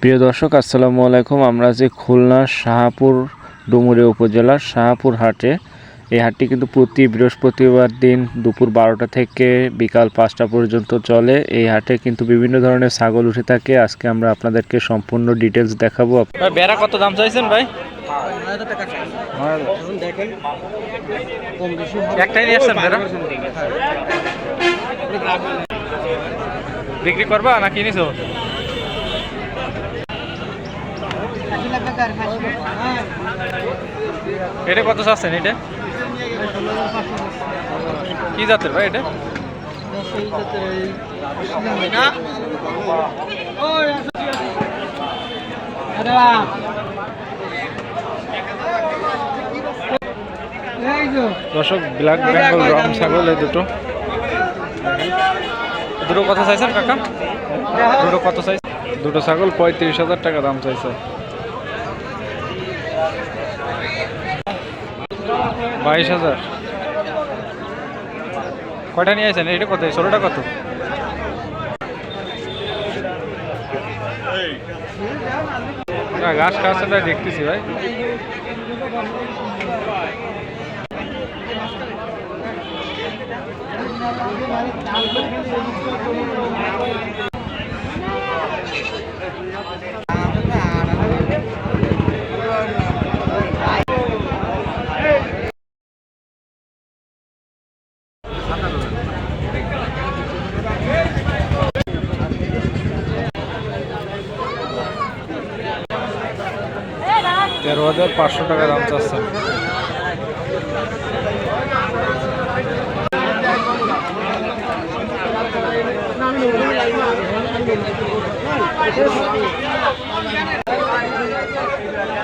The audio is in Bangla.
প্রিয় দর্শক, আসসালামু আলাইকুম। আমরা যে খুলনা শাহপুর ডুমুরিয়া উপজেলার শাহপুর হাটে। এই হাটটি কিন্তু প্রতি বৃহস্পতিবার দিন দুপুর বারোটা থেকে বিকাল পাঁচটা পর্যন্ত চলে। এই হাটে কিন্তু বিভিন্ন ধরনের ছাগল উঠে থাকে। আজকে আমরা আপনাদেরকে সম্পূর্ণ ডিটেলস দেখাবো। বেড়া কত দাম চাইছেন ভাই? বিক্রি করবা না কিনিছো এটা কত চাচ্ছেন এটা? কি জাতের ভাই এটা? দর্শক ব্ল্যাক বেঙ্গল রং ছাগল এই দুটো। দুটো কত চাইছেন কাকা? দুটো কত চাইছে দুটো ছাগল পঁয়ত্রিশ হাজার টাকা দাম চাইছে। বাইশ হাজার। কয়টা নিয়ে আসেন এটা কত? ষোলোটা কত? খাওয়াচ্ছে তাই দেখতেছি ভাই। তেরো হাজার পাঁচশো টাকা দাম চাচ্ছে Thank you.